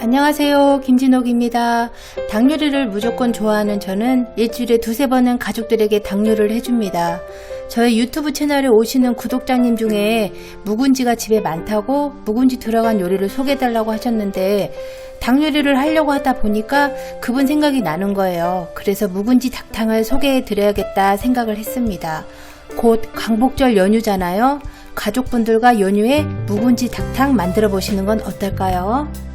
안녕하세요. 김진옥입니다. 닭 요리를 무조건 좋아하는 저는 일주일에 두세 번은 가족들에게 닭 요리를 해줍니다. 저희 유튜브 채널에 오시는 구독자님 중에 묵은지가 집에 많다고 묵은지 들어간 요리를 소개해달라고 하셨는데 닭 요리를 하려고 하다 보니까 그분 생각이 나는 거예요. 그래서 묵은지 닭탕을 소개해드려야겠다 생각을 했습니다. 곧 광복절 연휴잖아요. 가족분들과 연휴에 묵은지 닭탕 만들어 보시는 건 어떨까요?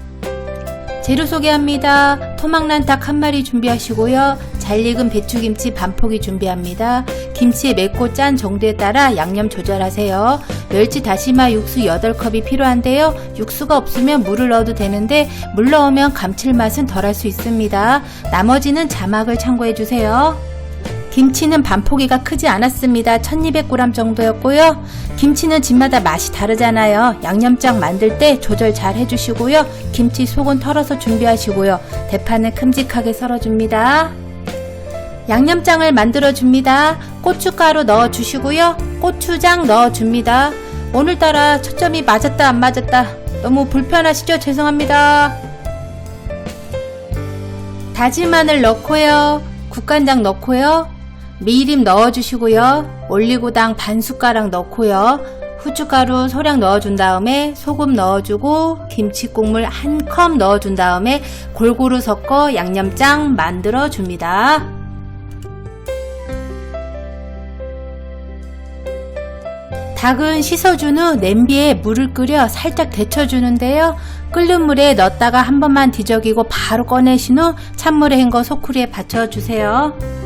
재료 소개합니다. 토막난 닭 한 마리 준비하시고요. 잘 익은 배추김치 반 포기 준비합니다. 김치의 맵고 짠 정도에 따라 양념 조절하세요. 멸치 다시마 육수 8컵이 필요한데요. 육수가 없으면 물을 넣어도 되는데 물 넣으면 감칠맛은 덜할 수 있습니다. 나머지는 자막을 참고해 주세요. 김치는 반포기가 크지 않았습니다. 1200g 정도였고요. 김치는 집마다 맛이 다르잖아요. 양념장 만들 때 조절 잘 해주시고요. 김치 속은 털어서 준비하시고요. 대파는 큼직하게 썰어줍니다. 양념장을 만들어줍니다. 고춧가루 넣어주시고요. 고추장 넣어줍니다. 오늘따라 초점이 맞았다 안 맞았다 너무 불편하시죠? 죄송합니다. 다진 마늘 넣고요. 국간장 넣고요. 미림 넣어주시고요. 올리고당 반 숟가락 넣고요. 후춧가루 소량 넣어준 다음에 소금 넣어주고 김치 국물 한 컵 넣어준 다음에 골고루 섞어 양념장 만들어 줍니다. 닭은 씻어준 후 냄비에 물을 끓여 살짝 데쳐주는데요. 끓는 물에 넣었다가 한 번만 뒤적이고 바로 꺼내신 후 찬물에 헹궈 소쿠리에 받쳐주세요.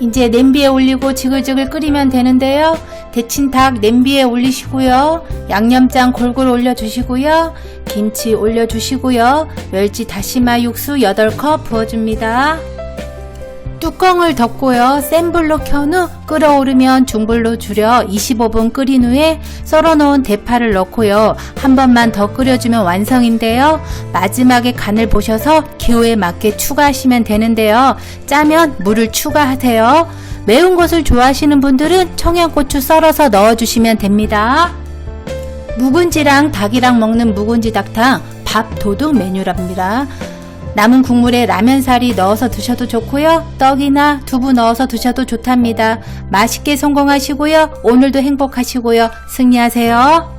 이제 냄비에 올리고 지글지글 끓이면 되는데요. 데친 닭 냄비에 올리시고요. 양념장 골고루 올려주시고요. 김치 올려주시고요. 멸치 다시마 육수 8컵 부어줍니다. 뚜껑을 덮고요. 센 불로 켠 후 끓어오르면 중불로 줄여 25분 끓인 후에 썰어놓은 대파를 넣고요. 한 번만 더 끓여주면 완성인데요. 마지막에 간을 보셔서 기호에 맞게 추가하시면 되는데요. 짜면 물을 추가하세요. 매운 것을 좋아하시는 분들은 청양고추 썰어서 넣어주시면 됩니다. 묵은지랑 닭이랑 먹는 묵은지 닭탕 밥 도둑 메뉴랍니다. 남은 국물에 라면사리 넣어서 드셔도 좋고요. 떡이나 두부 넣어서 드셔도 좋답니다. 맛있게 성공하시고요. 오늘도 행복하시고요. 승리하세요.